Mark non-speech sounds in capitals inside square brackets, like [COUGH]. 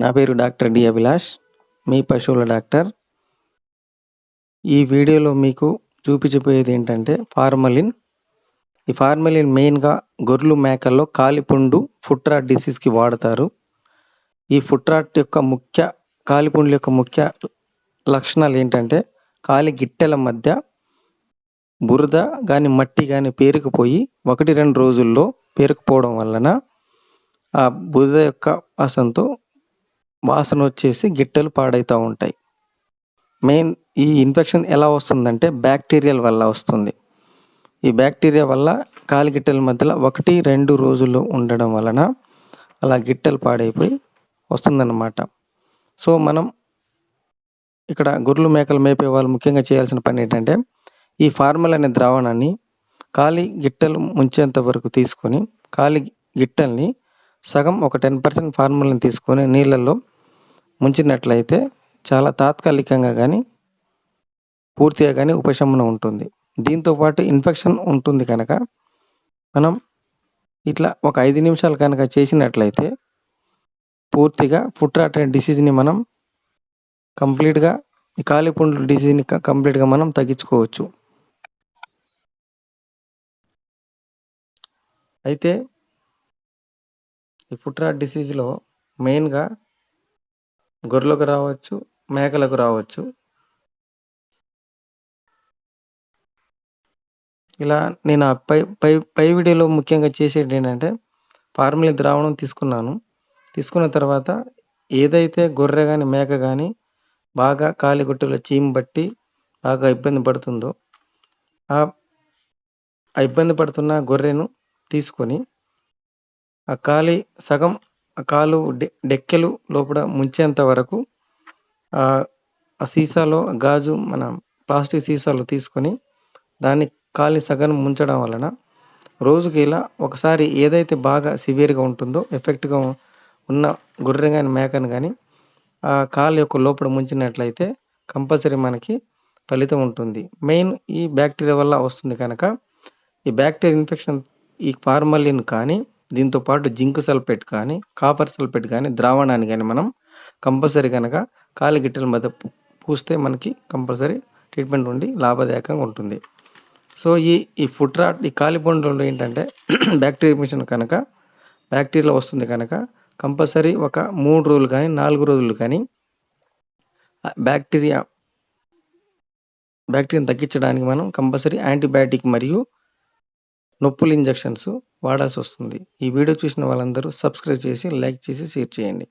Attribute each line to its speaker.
Speaker 1: నా పేరు doctor D Abhilash మీ పశువుల డాక్టర్. ఈ వీడియోలో మీకు చూపించబోయేది ఏంటంటే ఫార్మలిన్. ఈ ఫార్మలిన్ మెయిన్గా గొర్రెలు మేకల్లో కాలిపుండు ఫుట్రాట్ డిసీజ్కి వాడతారు. ఈ ఫుట్రాట్ యొక్క ముఖ్య కాలిపుండు యొక్క ముఖ్య లక్షణాలు ఏంటంటే కాలి గిట్టెల మధ్య బురద కానీ మట్టి కానీ పేరుకుపోయి ఒకటి రెండు రోజుల్లో పేరుకుపోవడం వలన ఆ బురద యొక్క వాసనతో వాసన వచ్చేసి గిట్టెలు పాడైతూ ఉంటాయి. మెయిన్ ఈ ఇన్ఫెక్షన్ ఎలా వస్తుందంటే బ్యాక్టీరియల్ వల్ల వస్తుంది. ఈ బ్యాక్టీరియా వల్ల కాలి గిట్టెల మధ్యలో ఒకటి రెండు రోజులు ఉండడం వలన అలా గిట్టెలు పాడైపోయి వస్తుందన్నమాట. సో మనం ఇక్కడ గొర్రెలు మేకలు మేపే వాళ్ళు ముఖ్యంగా చేయాల్సిన పని ఏంటంటే ఈ ఫార్మల్ అనే ద్రావణాన్ని కాలి గిట్టెలు ముంచేంత వరకు తీసుకొని కాలి గిట్టెల్ని సగం ఒక టెన్ పర్సెంట్ ఫార్ములని తీసుకొని నీళ్ళల్లో ముంచినట్లయితే చాలా తాత్కాలికంగా కానీ పూర్తిగా కానీ ఉపశమనం ఉంటుంది. దీంతోపాటు ఇన్ఫెక్షన్ ఉంటుంది కనుక మనం ఇట్లా ఒక ఐదు నిమిషాలు కనుక చేసినట్లయితే పూర్తిగా ఫుట్ రాట్ అనే డిసీజ్ని మనం కంప్లీట్గా ఈ కాలిపుండ్ల డిసీజ్ని కంప్లీట్గా మనం తగ్గించుకోవచ్చు. అయితే ఈ ఫుట్ రాట్ డిసీజ్లో మెయిన్గా గొర్రెలకు రావచ్చు మేకలకు రావచ్చు. ఇలా నేను ఆ పై పై పై వీడియోలో ముఖ్యంగా చేసేది ఏంటంటే ఫార్ములా ద్రావణం తీసుకున్నాను. తీసుకున్న తర్వాత ఏదైతే గొర్రె కానీ మేక కానీ బాగా కాలి చీమ్ బట్టి బాగా ఇబ్బంది పడుతుందో ఆ ఇబ్బంది పడుతున్న గొర్రెను తీసుకొని ఆ కాలి సగం ఆ కాలు డెక్కెలు లోపల ముంచేంత వరకు ఆ సీసాలో గాజు మన ప్లాస్టిక్ సీసాలు తీసుకొని దాన్ని కాలి సగం ముంచడం వలన రోజుకి ఇలా ఒకసారి ఏదైతే బాగా సివియర్గా ఉంటుందో ఎఫెక్ట్గా ఉన్న గొర్రె కానీ మేకను కానీ ఆ కాలు యొక్క లోపల ముంచినట్లయితే కంపల్సరీ మనకి ఫలితం ఉంటుంది. మెయిన్ ఈ బ్యాక్టీరియా వల్ల వస్తుంది కనుక ఈ బ్యాక్టీరియా ఇన్ఫెక్షన్ ఈ ఫార్మలిన్ కానీ దీంతో పాటు జింక్ సల్ఫేట్ కానీ కాపర్ సల్ఫేట్ కానీ ద్రావణాన్ని కానీ మనం కంపల్సరీ కనుక కాలి గిట్టెల మధ్య పూస్తే మనకి కంపల్సరీ ట్రీట్మెంట్ ఉండి లాభదాయకంగా ఉంటుంది. సో ఈ ఈ ఫుడ్ రాట్ ఈ కాలిపోండ్లో ఏంటంటే [CLEARS THROAT] బ్యాక్టీరియా మిషన్ కనుక బ్యాక్టీరియా వస్తుంది కనుక కంపల్సరీ ఒక మూడు రోజులు కానీ నాలుగు రోజులు కానీ బ్యాక్టీరియా బ్యాక్టీరియాని తగ్గించడానికి మనం కంపల్సరీ యాంటీబయాటిక్ మరియు నొప్పులు ఇంజెక్షన్స్ వాడాల్సి వస్తుంది. ఈ వీడియో చూసిన వాళ్ళందరూ సబ్స్క్రైబ్ చేసి లైక్ చేసి షేర్ చేయండి.